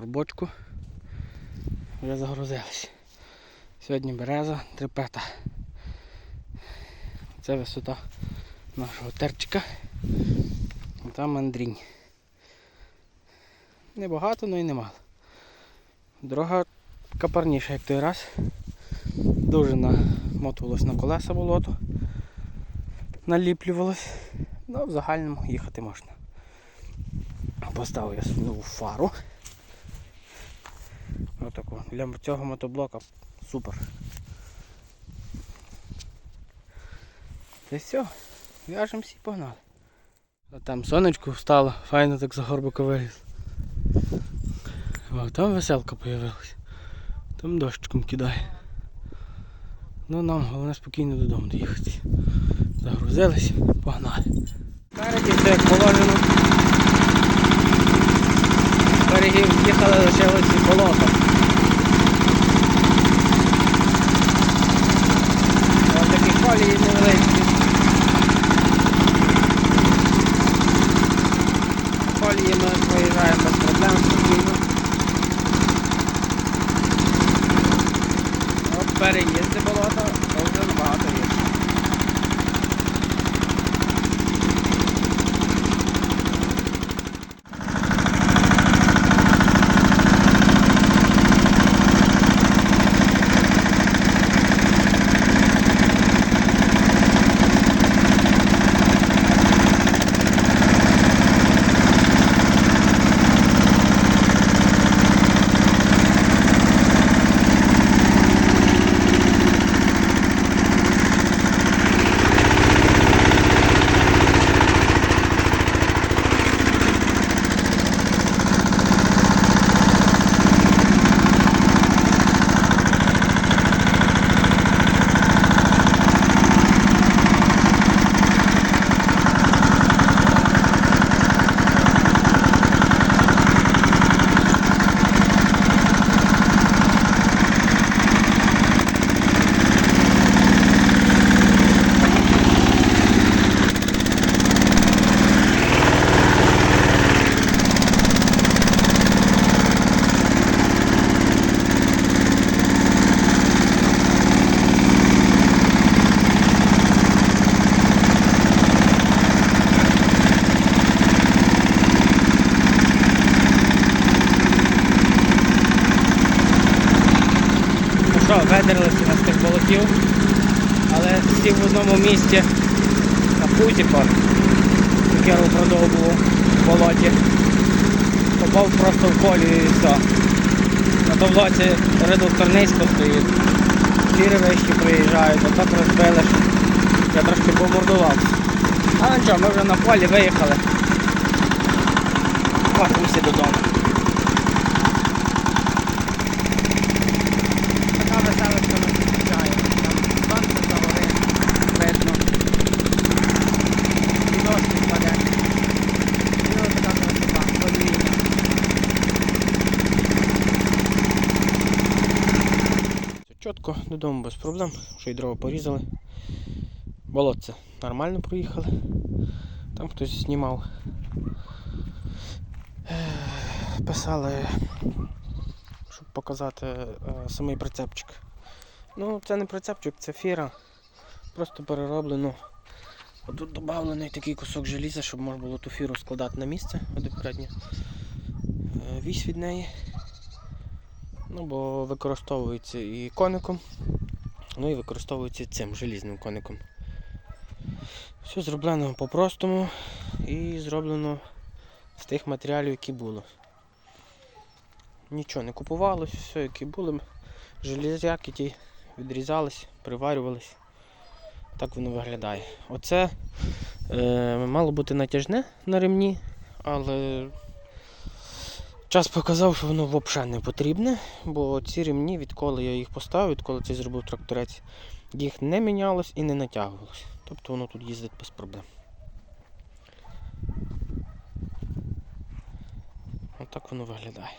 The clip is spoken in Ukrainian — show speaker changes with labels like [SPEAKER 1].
[SPEAKER 1] Горбочку. Вже загрузились. Сьогодні береза, трипета. Це висота нашого терчика. А там мандрінь. Небагато, але й немало. Дорога капарніша, як той раз. Дуже намотувалось на колеса болото. Наліплювалось. Ну, в загальному їхати можна. Поставив я нову фару. Отаку. Для цього мотоблока супер. Та все, в'яжемося і погнали. А там сонечко встало, файно так за горбика виліз. О, там веселка появилась. Там дощиком кидає. Ну нам головне спокійно додому доїхати. Загрузились, погнали. Спереді все як положено. Берегів з'їхали, лишилось болото. Reyes de Bogotá. Що, ведерлися на тих болотів, але сів в одному місці на пузіко, яке упродовго було в болоті. Попав просто в колію і все. На тому блоці редуктор низько стоїть. Фіри вищі приїжджають, а так розбили, що я трошки помордувався. Але нічого, ми вже на полі виїхали. Пахнемося додому. Чітко, додому без проблем, що й дрова порізали. Болотце нормально проїхали. Там хтось знімав. Писали щоб показати е, самий прицепчик. Ну, це не прицепчик, це фіра. Просто перероблено. Тут додавлений такий кусок желіза, щоб можна було ту фіру складати на місце однократні. Вісь від неї. Ну, бо використовується і коником, ну і використовується цим желізним коником. Все зроблено по-простому і зроблено з тих матеріалів, які було. Нічого не купувалось, все які були. Железяки ті відрізались, приварювались. Так воно виглядає. Оце е, мало бути натяжне на ремні, але час показав, що воно взагалі не потрібне, бо ці ремні, відколи я їх поставив, відколи це зробив тракторець, їх не мінялось і не натягувалось. Тобто воно тут їздить без проблем. Отак воно виглядає.